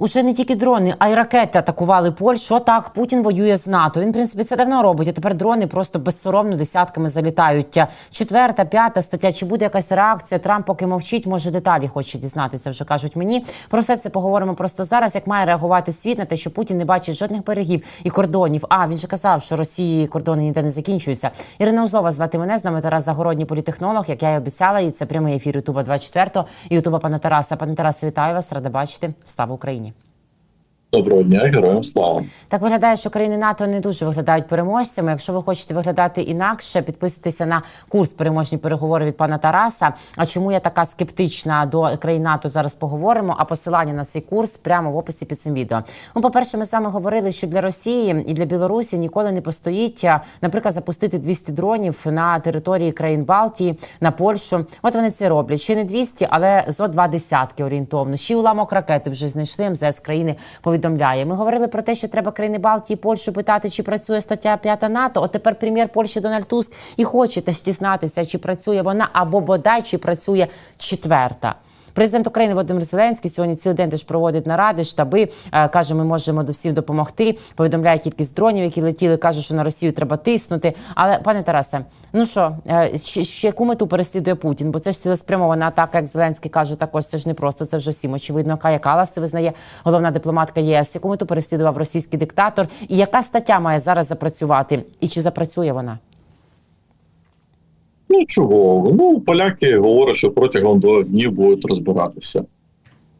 Уже не тільки дрони, а й ракети атакували Польщу. Так, Путін воює з НАТО. Він, в принципі, це давно робить. А тепер дрони просто безсоромно десятками залітають. Четверта, п'ята стаття. Чи буде якась реакція? Трамп поки мовчить, може деталі хоче дізнатися. Вже кажуть мені. Про все це поговоримо просто зараз. Як має реагувати світ на те, що Путін не бачить жодних берегів і кордонів. А він же казав, що Росії кордони ніде не закінчуються. Ірина Узлова звати мене з нами Тарас Загородній політехнолог, як я й обіцяла. І це прямий ефір Ютуба 24 і Ютуба пана Тараса. Пане Тарасе, вітаю вас. Рада бачити. Слава Україні. Доброго дня, героям слава. Так виглядає, що країни НАТО не дуже виглядають переможцями. Якщо ви хочете виглядати інакше, підписуйтеся на курс переможні переговори від пана Тараса. А чому я така скептична до країн НАТО? Зараз поговоримо. А посилання на цей курс прямо в описі під цим відео. Ну, по перше, ми з вами говорили, що для Росії і для Білорусі ніколи не постоїть, наприклад, запустити 200 дронів на території країн Балтії, на Польщу. От вони це роблять. Ще не 200, але зо два десятки орієнтовно. Ще уламок ракети вже знайшли. МЗС країни повідомляє. Ми говорили про те, що треба країни Балтії, Польщу питати, чи працює стаття 5 НАТО. От тепер прем'єр Польщі Дональд Туск і хоче теж дізнатися, чи працює вона або бодай чи працює четверта. Президент України Володимир Зеленський сьогодні цілий день теж проводить наради, штаби е, каже, ми можемо до всіх допомогти. Повідомляє кількість дронів, які летіли. каже, що на Росію треба тиснути. Але пане Тарасе, ну що, е, ще, яку мету переслідує Путін? Бо це ж цілеспрямована атака, як Зеленський каже, також це ж не просто. Це вже всім очевидно. Кая Калас визнає головна дипломатка ЄС. Яку мету переслідував російський диктатор? І яка стаття має зараз запрацювати? І чи запрацює вона? Ну чого? Ну, поляки говорять, що протягом двох днів будуть розбиратися.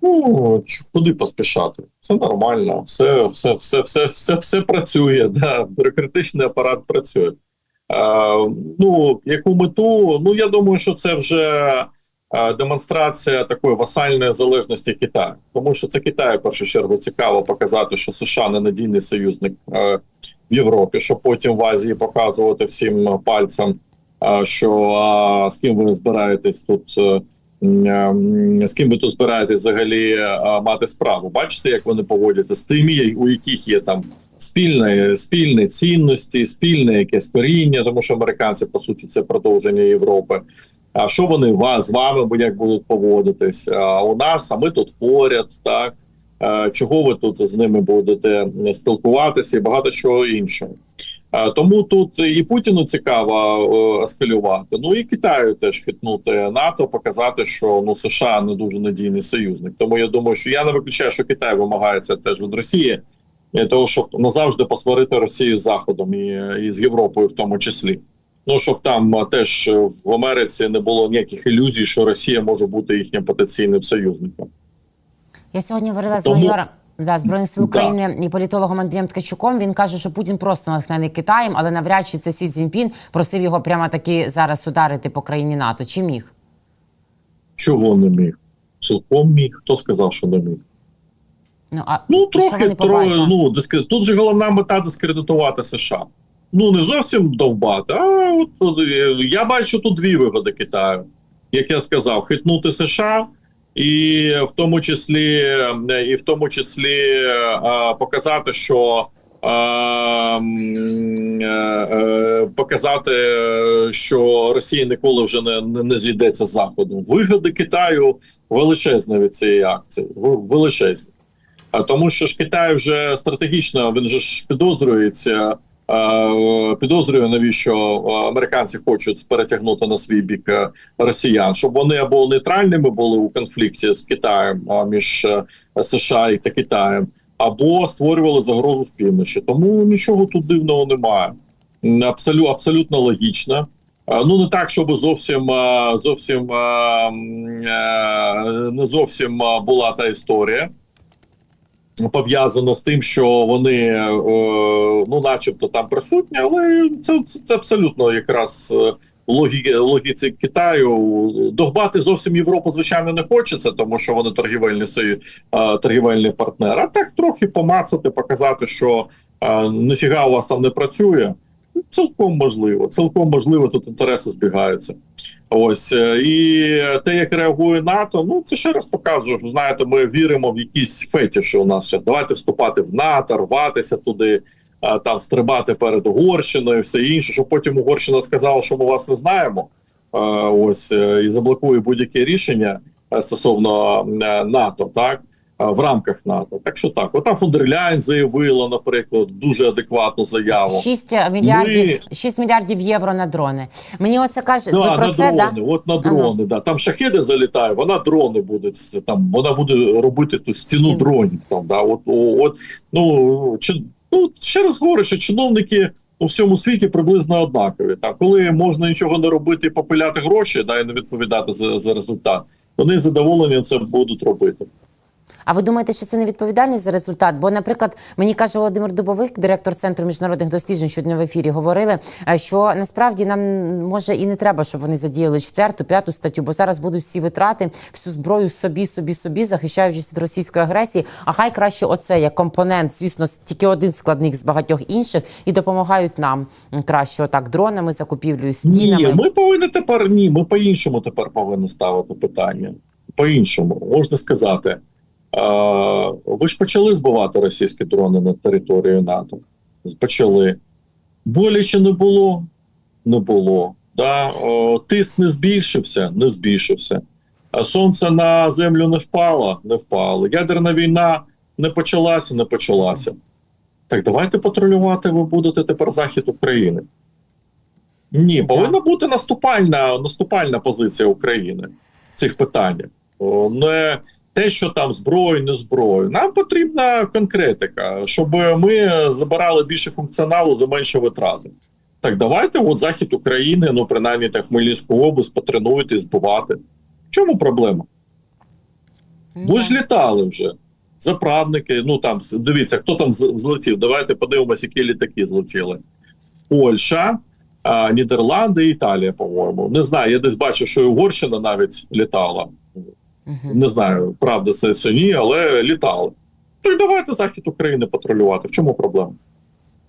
Ну, куди поспішати? Все нормально, все, все, все, все, все, все працює. Да. Бюрократичний апарат працює. Е, ну, яку мету? Ну, я думаю, що це вже демонстрація такої васальної залежності Китаю. Тому що це Китаю, в першу чергу, цікаво показати, що США ненадійний союзник е, в Європі, щоб потім в Азії показувати всім пальцем. Що а, з ким ви збираєтесь тут, е, з ким ви тут збираєтесь взагалі а, мати справу? Бачите, як вони поводяться з тими, у яких є там спільне, спільні цінності, спільне якесь коріння, тому що американці по суті це продовження Європи. А що вони з вами бо як будуть поводитись? А у нас, а ми тут поряд, так Е, чого ви тут з ними будете спілкуватися, і багато чого іншого. Е, Тому тут і Путіну цікаво е, ескалювати. Ну і Китаю теж хитнути НАТО, показати, що ну США не дуже надійний союзник. Тому я думаю, що я не виключаю, що Китай вимагає це теж від Росії, для того, щоб назавжди посварити Росію з Заходом і, і з Європою, в тому числі. Ну щоб там е, теж е, в Америці не було ніяких ілюзій, що Росія може бути їхнім потенційним союзником. Я сьогодні говорила з Тому- майором да, Збройних сил Да. України і політологом Андрієм Ткачуком. Він каже, що Путін просто натхнений Китаєм, але навряд чи це Сі Цзіньпін просив його прямо таки зараз ударити по країні НАТО. Чи міг? Чого не міг? Цілком міг. Хто сказав, що не міг? Ну а Ну, трохи вони тро, ну, диск... тут же головна мета дискредитувати США. Ну, не зовсім довбати, а от, я бачу тут дві вигоди Китаю. Як я сказав, хитнути США, і в тому числі, і в тому числі показати, що е, е, показати, що Росія ніколи вже не, не, зійдеться з заходу. Вигоди Китаю величезні від цієї акції. Величезні. Тому, що ж Китай вже стратегічно він же ж підозрюється, е, підозрює, навіщо е, американці хочуть перетягнути на свій бік е, росіян, щоб вони або нейтральними були у конфлікті з Китаєм між США і та Китаєм, або створювали загрозу з півночі. Тому нічого тут дивного немає. Абсолютно, абсолютно логічно. Ну не так, щоб зовсім зовсім не зовсім була та історія пов'язано з тим, що вони е, ну, начебто, там присутні, але це, це, абсолютно якраз е, логі, логіці Китаю. Догбати зовсім Європу, звичайно, не хочеться, тому що вони торгівельні е, торгівельний партнер. А так трохи помацати, показати, що е, у вас там не працює. Цілком можливо, цілком можливо, тут інтереси збігаються. Ось е, і те, як реагує НАТО, ну це ще раз показує, що знаєте, ми віримо в якісь фетіші у нас ще. Давайте вступати в НАТО, рватися туди, там стрибати перед Угорщиною, і все інше, щоб потім Угорщина сказала, що ми вас не знаємо. Е, Ось е, і заблокує будь-яке рішення е, стосовно е, НАТО, так. В рамках НАТО. Так що так, ота Фондерляйн заявила, наприклад, дуже адекватну заяву. 6 мільярдів, 6 мільярдів євро на дрони. Мені оце каже, ви Да, про на це, да? дрони, от на дрони, да. Там шахеди залітає, вона дрони буде там, вона буде робити ту стіну Стіну. дронів. Там, да. от, от, ну, чи, ну, ще раз говорю, що чиновники у всьому світі приблизно однакові. Там, коли можна нічого не робити і попиляти гроші, да, і не відповідати за, за результат, вони з задоволенням це будуть робити. А ви думаєте, що це не відповідальність за результат? Бо, наприклад, мені каже Володимир Дубовик, директор центру міжнародних досліджень, щодня в ефірі говорили, е, що насправді нам може і не треба, щоб вони задіяли четверту, п'яту статтю, бо зараз будуть всі витрати, всю зброю собі, собі, собі, захищаючись від російської агресії. А хай краще оце як компонент, звісно, тільки один складник з багатьох інших, і допомагають нам краще отак дронами, закупівлею стінами. Ні, ми повинні тепер ні, ми по-іншому тепер повинні ставити питання. По-іншому, можна сказати. Ви ж почали збивати російські дрони на територію НАТО. Почали. Боляче не було? Не було. Да? О, тиск не збільшився, не збільшився. Сонце на землю не впало, не впало. Ядерна війна не почалася, не почалася. Так давайте патрулювати ви будете тепер захід України. Ні, повинна бути наступальна, наступальна позиція України в цих питаннях. Не те, що там зброю, не зброю. Нам потрібна конкретика, щоб ми забирали більше функціоналу за менше витрати. Так, давайте, от захід України, ну принаймні так Хмельницьку область, потренуйте, збивати. В чому проблема? Ну, Ви ж літали вже. Заправники, ну там дивіться, хто там злетів. Давайте подивимося, які літаки злетіли. Польща, а, Нідерланди Італія, по-моєму. Не знаю, я десь бачив, що і Угорщина навіть літала. Не знаю, правда це чи ні, але літали. То й давайте захід України патрулювати. В чому проблема?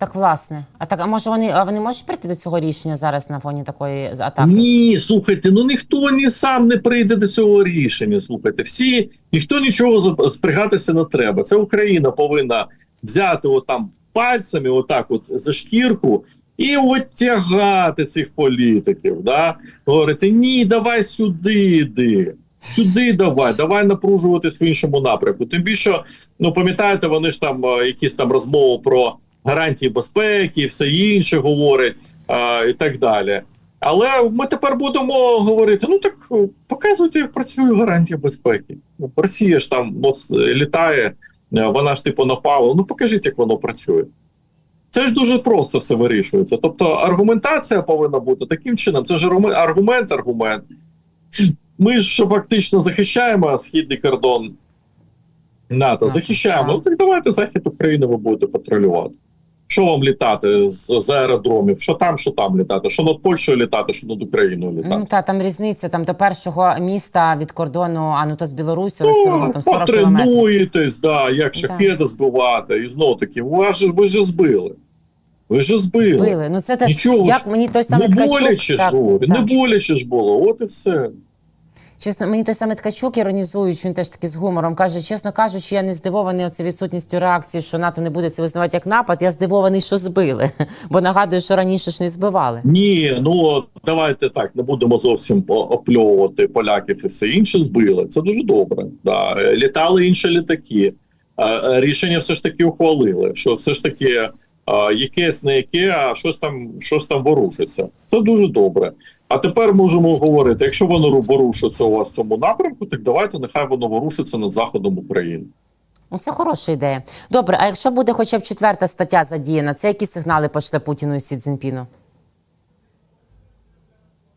Так, власне. А так, а може вони, а вони можуть прийти до цього рішення зараз на фоні такої атаки? Ні, слухайте, ну ніхто ні сам не прийде до цього рішення. Слухайте, всі ніхто нічого спрягатися не треба. Це Україна повинна взяти отам пальцями, отак, от за шкірку. І оттягати цих політиків, да? говорити: ні, давай сюди йди, сюди давай, давай напружуватись в іншому напрямку. Тим більше, ну пам'ятаєте, вони ж там е, якісь там розмови про гарантії безпеки, і все інше говорять е, і так далі. Але ми тепер будемо говорити: ну так е, показуйте, як працює гарантія безпеки. Ну, Росія ж там е, літає, вона ж типу напала. Ну покажіть, як воно працює. Це ж дуже просто все вирішується. Тобто аргументація повинна бути таким чином. Це ж аргумент, аргумент. Ми ж фактично захищаємо східний кордон НАТО. Захищаємо. Ну так давайте захід України ви будете патрулювати. Що вам літати з, з аеродромів? Що там, що там літати? Що над Польщею літати, що над Україною літати? Ну та там різниця там до першого міста від кордону, а ну то з Білорусі, Ну, там 40 потренуєтесь, да, як шахеди збивати, і знов таки, ви ж ви ж збили. Ви ж збили. Збили. Ну це теж Нічого як ж мені той самий не боляче так, ж так. не боляче ж було, от і все. Чесно, мені той самий Ткачук іронізуючи, він теж таки з гумором каже, чесно кажучи, я не здивований оце відсутністю реакції, що НАТО не буде це визнавати як напад. Я здивований, що збили. Бо нагадую, що раніше ж не збивали. Ні, ну давайте так, не будемо зовсім опльовувати поляків і все інше збили. Це дуже добре. Да. Літали інші літаки. Е, е, Рішення все ж таки ухвалили, що все ж таки е, якесь не яке, а щось там, щось там ворушиться. Це дуже добре. А тепер можемо говорити: якщо воно ворушиться у вас в цьому напрямку, так давайте нехай воно ворушиться над заходом України. Ну, Це хороша ідея. Добре, а якщо буде хоча б четверта стаття задіяна, це які сигнали пошле Путіну і Сі Цзіньпіну?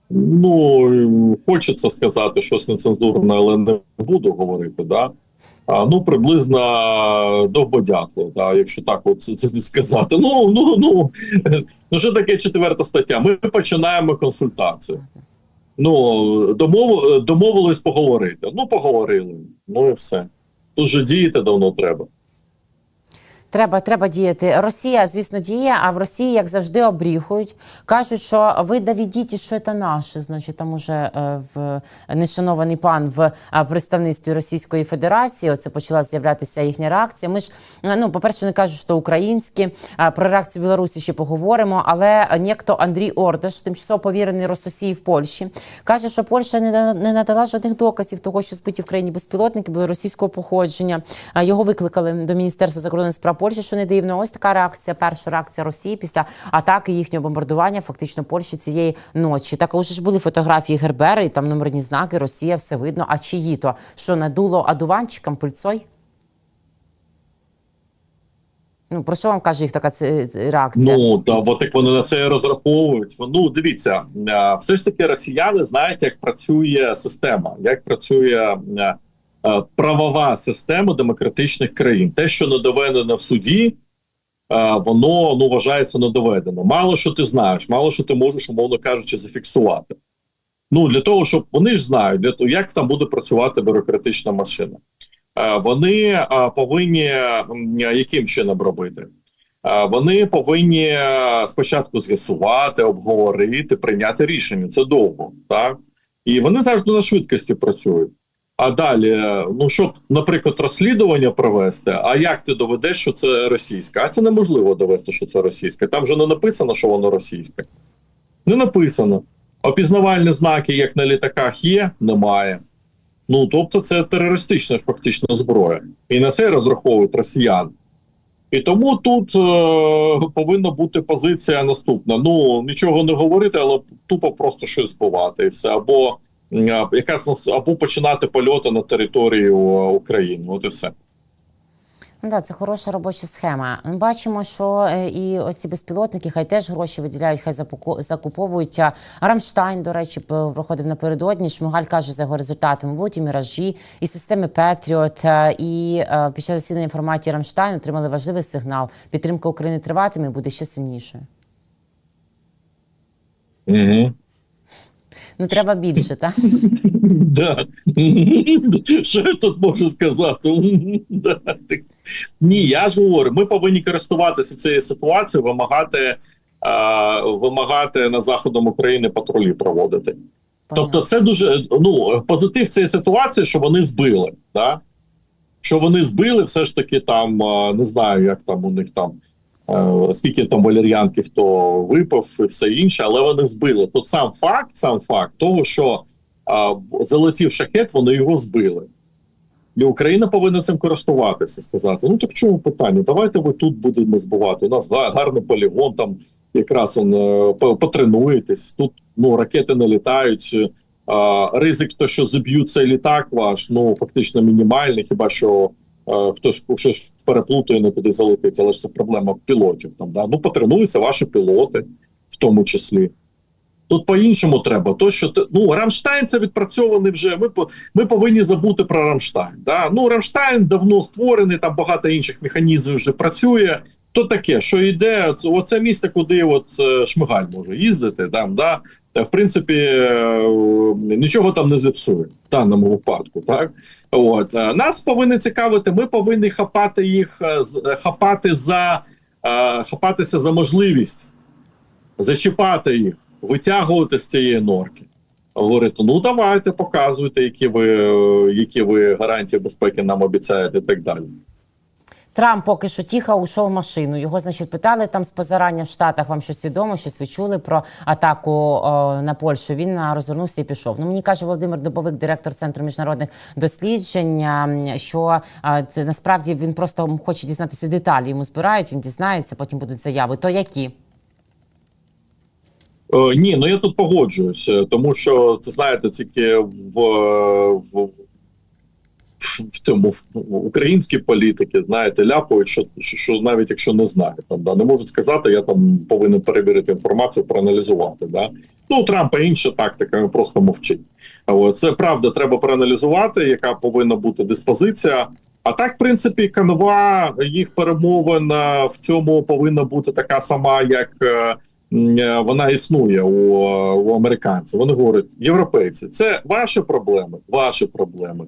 Ну хочеться сказати щось нецензурне, але не буду говорити. Да? Ну, приблизно довбодятло, да, якщо так от сказати. Ну, ну, ну, ну, що таке четверта стаття? Ми починаємо консультацію. Ну, домов, домовились поговорити. Ну, поговорили. Ну і все. Тут же діяти давно треба. Треба, треба діяти. Росія, звісно, діє, а в Росії, як завжди, обріхують. Кажуть, що ви доведіть, що це наше. Значить, там уже е, в нешанований пан в представництві Російської Федерації. Оце почала з'являтися їхня реакція. Ми ж е, ну, по-перше, вони кажуть, що українські про реакцію Білорусі ще поговоримо. Але нєкто Андрій Ордаш, тимчасово повірений Рососії в Польщі, каже, що Польща не, не надала жодних доказів того, що збиті в країні безпілотники були російського походження. Його викликали до Міністерства закордонних справ Польщі, що не дивно. Ось така реакція. Перша реакція Росії після атаки їхнього бомбардування, фактично Польщі цієї ночі. Також ж були фотографії Гербера, і там номерні знаки. Росія все видно. А чиї то що надуло адуванчикам пульцой? Ну про що вам каже їх така реакція? Ну да, от як вони на це розраховують. Ну дивіться, все ж таки росіяни знають, як працює система, як працює правова система демократичних країн. Те, що не доведено в суді, е, воно ну вважається недоведено. Мало що ти знаєш, мало що ти можеш, умовно кажучи, зафіксувати. Ну для того, щоб вони ж знають, для того, як там буде працювати бюрократична машина. Е, Вони е, повинні яким чином робити? Е, Вони повинні е, спочатку з'ясувати, обговорити, прийняти рішення. Це довго, так і вони завжди на швидкості працюють. А далі, ну щоб, наприклад, розслідування провести, а як ти доведеш, що це російське? А це неможливо довести, що це російське. Там же не написано, що воно російське. Не написано. Опізнавальні знаки, як на літаках, є, немає. Ну тобто, це терористична фактично зброя, і на це розраховують росіяни. І тому тут е, повинна бути позиція наступна: ну нічого не говорити, але тупо просто щось збивати, і все або якась нас- або починати польоти на територію е, України. От і все. Ну, да, це хороша робоча схема. Ми бачимо, що е, і оці безпілотники хай теж гроші виділяють, хай закуповують. Рамштайн, до речі, проходив напередодні. Шмигаль каже за його результатами. Будуть і міражі, і системи Петріот. е, І е, під час засідання інформації Рамштайн отримали важливий сигнал. Підтримка України триватиме і буде ще сильнішою. Угу. Ну треба більше, так? Да. Що я тут можу сказати? Да. Ні, я ж говорю, ми повинні користуватися цією ситуацією, вимагати, а, вимагати на заходом України патрулі проводити. Тобто, це дуже ну позитив цієї ситуації, що вони збили. Да? Що вони збили, все ж таки там не знаю, як там у них там. Е, Скільки там валер'янки хто випив і все інше, але вони збили. То сам факт, сам факт того, що а, залетів шахет, вони його збили. І Україна повинна цим користуватися, сказати: ну так чому питання? Давайте ви тут будемо збивати. У нас гарний полігон, там якраз он е, потренуєтесь. Тут ну ракети не літають. А, ризик, то що заб'ють цей літак ваш, ну фактично мінімальний, хіба що е, хтось щось переплутає, не туди залетить, але ж це проблема пілотів. Там да ну потренуються ваші пілоти, в тому числі. Тут по-іншому треба. То, що ну Рамштайн це відпрацьований вже. Ми ми повинні забути про Рамштайн. Да? Ну Рамштайн давно створений, там багато інших механізмів вже працює. То таке, що йде, оце місце, куди от е, Шмигаль може їздити. Там да в принципі е, нічого там не зіпсує в даному випадку. Так от е, нас повинні цікавити. Ми повинні хапати їх, е, е, хапати за е, хапатися за можливість зачіпати їх, витягувати з цієї норки. Говорити, ну давайте, показуйте, які ви, е, які ви гарантії безпеки нам обіцяєте, і так далі. Трамп поки що тихо ушов машину. Його, значить, питали там з позарання в Штатах. Вам щось відомо, щось ви чули про атаку о, на Польщу. Він розвернувся і пішов. Ну мені каже Володимир Добовик, директор центру міжнародних досліджень, що а, це насправді він просто хоче дізнатися деталі. Йому збирають, він дізнається, потім будуть заяви. То які? Е, ні, ну я тут погоджуюся, тому що це знаєте, тільки в, в, в цьому в українські політики, знаєте, ляпають, що, що, що навіть якщо не знають, там да не можуть сказати, я там повинен перевірити інформацію, проаналізувати. Да? Ну, у Трампа інша тактика, він просто мовчить. Це правда, треба проаналізувати, яка повинна бути диспозиція. А так, в принципі, канва їх перемовин в цьому повинна бути така сама, як. е, е, Вона існує у, у американців. Вони говорять, європейці, це ваші проблеми, ваші проблеми.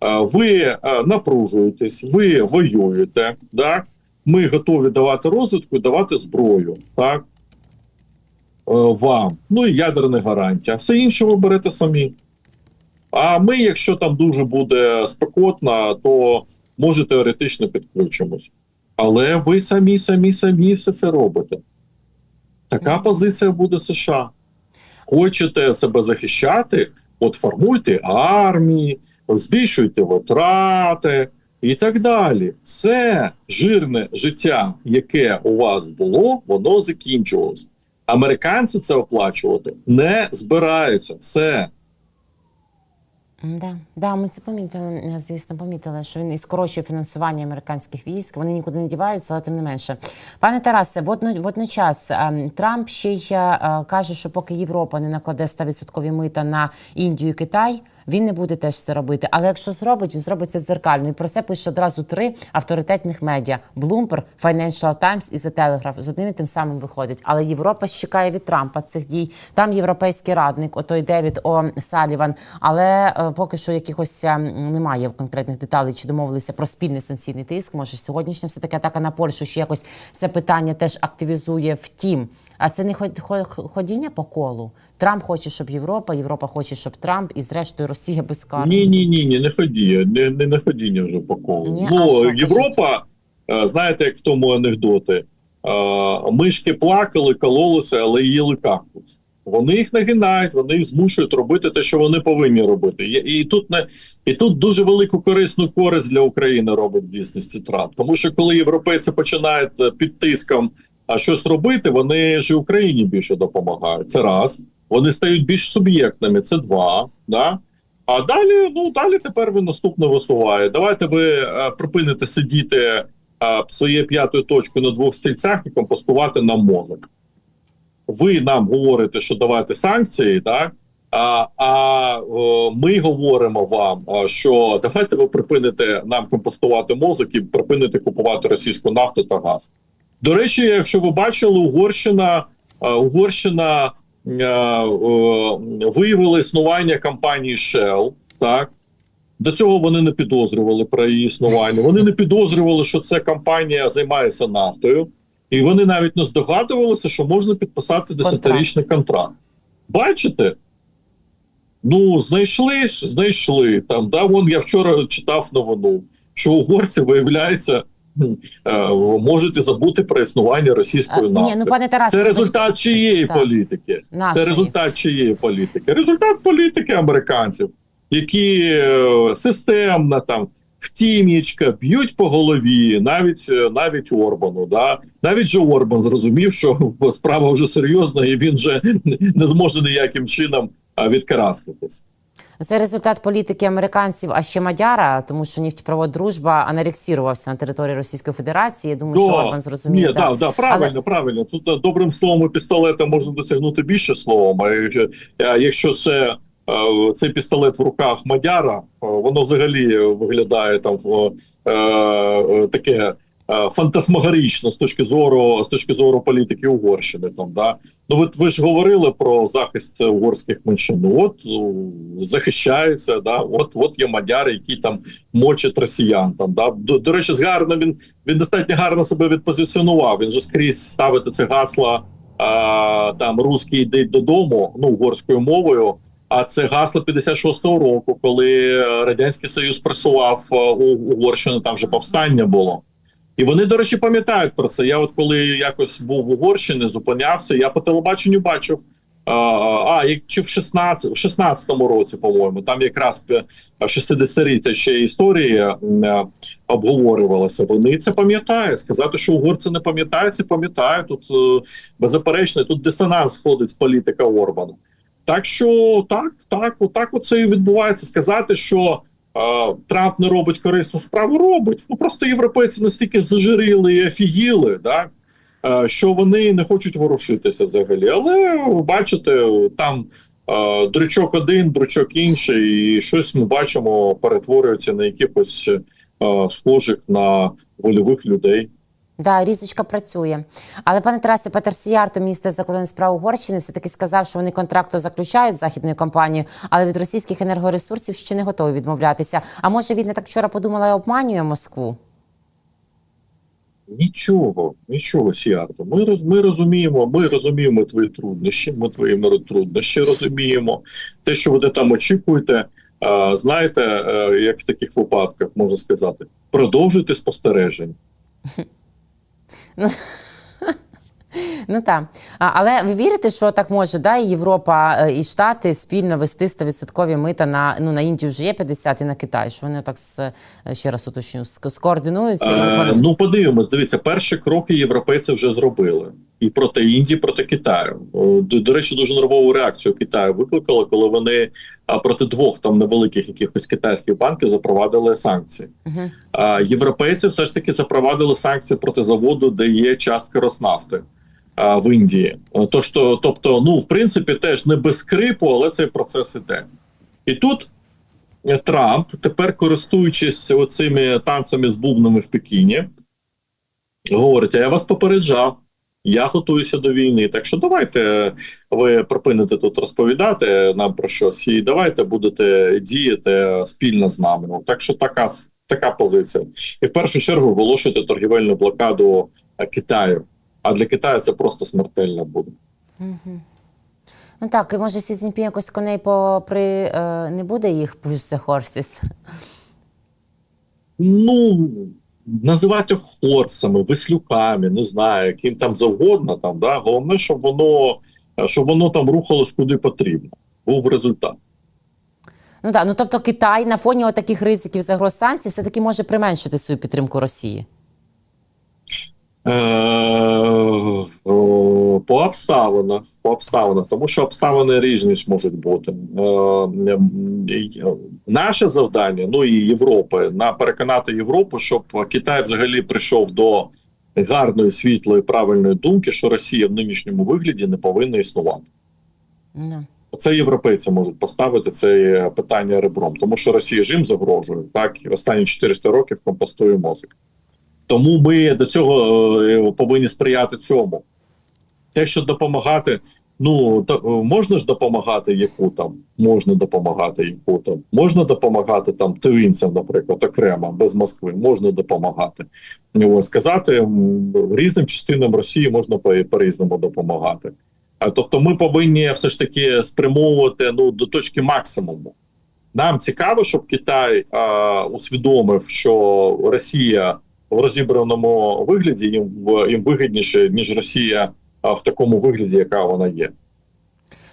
Е, Ви е, напружуєтесь, ви воюєте, да? ми готові давати розвитку, і давати зброю, так? Е, вам. Ну і ядерна гарантія. Все інше ви берете самі. А ми, якщо там дуже буде спекотно, то може теоретично підключимось. Але ви самі, самі, самі все це робите. Така позиція буде США. Хочете себе захищати, от формуйте армії, збільшуйте витрати і так далі. Все жирне життя, яке у вас було, воно закінчувалось. Американці це оплачувати не збираються. Все. Да, да, ми це помітили. е, Звісно, помітили, що він і скорочує фінансування американських військ. Вони нікуди не діваються, але тим не менше. Пане Тарасе, водно, водночас ем, Трамп ще й е, каже, що поки Європа не накладе 100% мита на Індію і Китай. Він не буде теж це робити. Але якщо зробить, він зробить це дзеркально. І про це пише одразу три авторитетних медіа: Bloomberg, Financial Times і The Telegraph. З одним і тим самим виходить. Але Європа чекає від Трампа цих дій. Там європейський радник, отой Девід О. Саліван. Але е, поки що якихось е, немає конкретних деталей, чи домовилися про спільний санкційний тиск. Може, сьогоднішня все таки атака на Польщу, що якось це питання теж активізує. Втім, а це не ход- ходіння по колу. Трамп хоче, щоб Європа, Європа хоче, щоб Трамп, і зрештою Росія безкарна. Ні, ні, ні, ні, не ходіння, не, не, не ходіння вже по колу. Ні, а ну, що, Європа, е, знаєте, як в тому анекдоти, е, мишки плакали, кололися, але їли кактус. Вони їх нагинають, вони їх змушують робити те, що вони повинні робити. І, і тут не і тут дуже велику корисну користь для України робить в дійсності Трамп. Тому що коли європейці починають е, під тиском а щось робити, вони ж Україні більше допомагають. Це раз. Вони стають більш суб'єктними. Це два. Да? А далі, ну далі тепер він наступне висуває. Давайте ви е, припините сидіти е, своєю п'ятою точкою на двох стільцях і компостувати нам мозок. Ви нам говорите, що давайте санкції, так? А, а ми говоримо вам, е, що давайте ви припините нам компостувати мозок і припините купувати російську нафту та газ. До речі, якщо ви бачили, Угорщина, е, Угорщина е, е, існування компанії Shell, так? До цього вони не підозрювали про її існування. Вони не підозрювали, що ця компанія займається нафтою, і вони навіть не здогадувалися, що можна підписати десятирічний контракт. Бачите? Ну, знайшли ж, знайшли. Там, да, вон я вчора читав новину, що угорці, виявляється, е, можуть і забути про існування російської нафти. ні, ну пане Тарасе, Це результат чиєї Так. політики? Нашої. Це результат чиєї політики? Результат політики американців, які е, системно там втімічка б'ють по голові, навіть е, навіть Орбану. Да? Навіть же Орбан зрозумів, що справа вже серйозна, і він вже не зможе ніяким чином відкараскатись. Це результат політики американців, а ще Мадяра, тому що нефтепровод дружба анерексірувався на території Російської Федерації. Я думаю, що Да. Орбан зрозумів. Ні, да. да, да, правильно, правильно. Тут е, добрим словом і пістолетом можна досягнути більше словом. А якщо, а це е, цей пістолет в руках Мадяра, е, воно взагалі виглядає там в е, е, таке. Е, Фантасмагорично з точки зору з точки зору політики Угорщини, там да ну ви, ви ж говорили про захист угорських меншин. От о, захищається, да, от от є мадяри, які там мочать росіян. Там да до, до речі, гарно він він достатньо гарно себе відпозиціонував. Він же скрізь ставити це гасло а, там русський йде додому, ну угорською мовою. А це гасло 56-го року, коли радянський союз пресував Угорщину, там вже повстання було. І вони, до речі, пам'ятають про це. Я, от коли якось був в Угорщині, зупинявся, я по телебаченню бачив. А, як чи в 16, в 16-му році, по-моєму, там якраз пе- 60-річчя ще історії е. Вони це пам'ятають. Сказати, що угорці не пам'ятають, це пам'ятають. Тут е, беззаперечно, тут дисонанс входить з політика Орбана. Так що так, так, отак оце і відбувається. Сказати, що Трамп не робить корисну справу, робить. Ну просто європейці настільки зажирили і офігіли, так? е, Що вони не хочуть ворушитися взагалі. Але бачите, там е, дрючок один, дрючок інший, і щось ми бачимо, перетворюється на якихось е, схожих на вольових людей. Да, різочка працює. Але пане Тарасе, Петер Сіярто, міністр закордонних справ Угорщини, все таки сказав, що вони контракту заключають з західною компанією, але від російських енергоресурсів ще не готові відмовлятися. А може він не так вчора подумала і обманює Москву? Нічого, нічого, Сіарто. Ми, роз, ми розуміємо, ми розуміємо твої труднощі, ми твої труднощі розуміємо. Те, що ви там очікуєте, е, знаєте, е, як в таких випадках можна сказати, продовжуйте спостереження. Ну так. Але ви вірите, що так може, да, і Європа е, і Штати спільно вести 100% мита на ну на Індію вже є 50 і на Китай, що вони так з, е, ще раз уточню, ск- скоординуються Е, і... ну, подивимось, дивіться, перші кроки європейці вже зробили. І проти Індії, проти Китаю. До, до речі, дуже нервову реакцію Китаю викликали, коли вони проти двох там невеликих якихось китайських банків запровадили санкції. Мгм. А, європейці все ж таки запровадили санкції проти заводу, де є частка Роснафти а, в Індії. То, що, тобто, ну, в принципі, теж не без скрипу, але цей процес іде. І тут Трамп, тепер користуючись оцими танцями з бубнами в Пекіні, говорить: а я вас попереджав. Я готуюся до війни. Так що давайте ви припините тут розповідати нам про щось, і давайте будете діяти спільно з нами. Ну, Так що така, така позиція. І в першу чергу оголошуйте торгівельну блокаду е, Китаю. А для Китаю це просто смертельно буде. Ну так, і може Сі Цзіньпін якось коней попри е, не буде їх push the horses? Ну називати хорсами, веслюками, не знаю, яким там завгодно. Там да головне, щоб воно щоб воно там рухалось куди потрібно. Був результат. Ну так, ну тобто Китай на фоні таких ризиків загроз санкцій все-таки може применшити свою підтримку Росії. Е, По обставинах, по обставинах, тому що обставини різні можуть бути. Е, Наше завдання, ну і Європи, на переконати Європу, щоб Китай взагалі прийшов до гарної, світлої, правильної думки, що Росія в нинішньому вигляді не повинна існувати. Ну. Це європейці можуть поставити це питання ребром, тому що Росія ж їм загрожує так останні 400 років компостує мозок. Тому ми до цього е, повинні сприяти цьому. Те, що допомагати, ну то можна ж допомагати яку там, можна допомагати яку там, можна допомагати там тивінцям, наприклад, окремо без Москви, можна допомагати. Ось сказати різним частинам Росії можна по- по-різному допомагати. Тобто, ми повинні все ж таки спрямовувати ну до точки максимуму. Нам цікаво, щоб Китай а, усвідомив, що Росія в розібраному вигляді їм в їм вигідніше, ніж Росія в такому вигляді, яка вона є.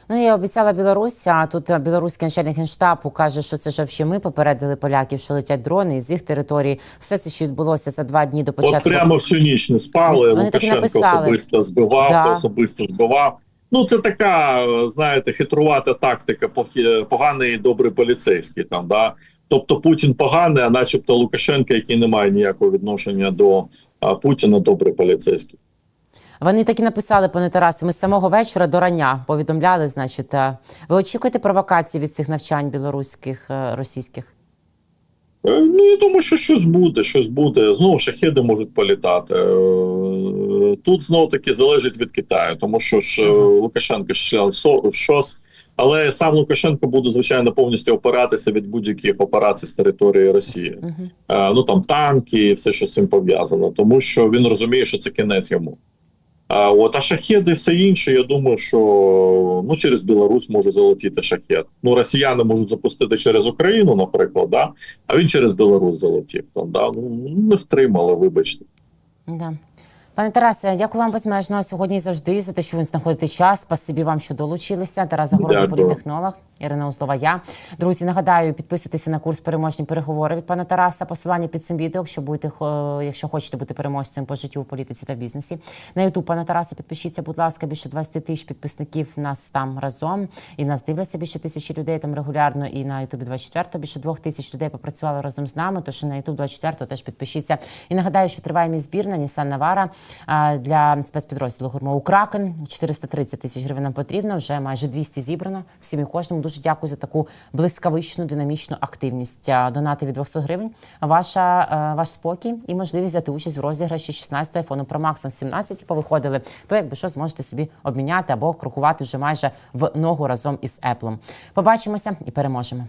Ну, я обіцяла Білорусь, а тут е, білоруський начальник генштабу каже, що це ж взагалі ми попередили поляків, що летять дрони із їх території. Все це, що відбулося за два дні до початку. От прямо всю ніч не спали. Вони Лукашенко особисто збивав, Да. особисто збивав. Ну, це така, е, знаєте, хитрувата тактика, поганий і добрий поліцейський там, да. Тобто Путін поганий, а начебто Лукашенко, який не має ніякого відношення до Путіна, добрий поліцейський. Вони так і написали, пане Тарасе, ми з самого вечора до рання повідомляли. Значить, е, ви очікуєте провокації від цих навчань білоруських, е, російських? Е, Ну, я думаю, що щось буде, щось буде. Знову шахеди можуть політати. Тут знову таки залежить від Китаю, тому що ж Лукашенко ще щось. Але сам Лукашенко буде звичайно повністю опиратися від будь-яких операцій з території Росії. Е, Ну там танки, і все, що з цим пов'язано, тому що він розуміє, що це кінець йому. А от а шахеди і все інше, я думаю, що ну через Білорусь може залетіти шахет. Ну росіяни можуть запустити через Україну, наприклад, да? а він через Білорусь залетів. Там, да? Ну не втримали, вибачте. Да. Пане Тарасе, дякую вам безмежно сьогодні завжди за те, що ви знаходите час. Спасибі вам, що долучилися. Тарас Загородний, політехнолог, Ірина Узлова. Я друзі, нагадаю, підписуйтеся на курс переможні переговори від пана Тараса. Посилання під цим відео, якщо будете якщо хочете бути переможцем по життю у політиці та бізнесі. На Ютуб пана Тараса підпишіться, будь ласка, більше 20 тисяч підписників нас там разом. І нас дивляться більше тисячі людей там регулярно. І на Ютубі 24 більше двох тисяч людей попрацювали разом з нами. Тож і на Ютуб 24 теж підпишіться. І нагадаю, що триває мій збір на Нісан Навара для спецпідрозділу гурмову Кракен. 430 тисяч гривень нам потрібно. Вже майже 200 зібрано. Всім і кожному дуже дякую за таку блискавичну динамічну активність. Донати від 200 гривень. Ваша е, ваш спокій і можливість взяти участь в розіграші 16-го айфону Pro Max 17 повиходили. То якби що зможете собі обміняти або крокувати вже майже в ногу разом із Apple. Побачимося і переможемо.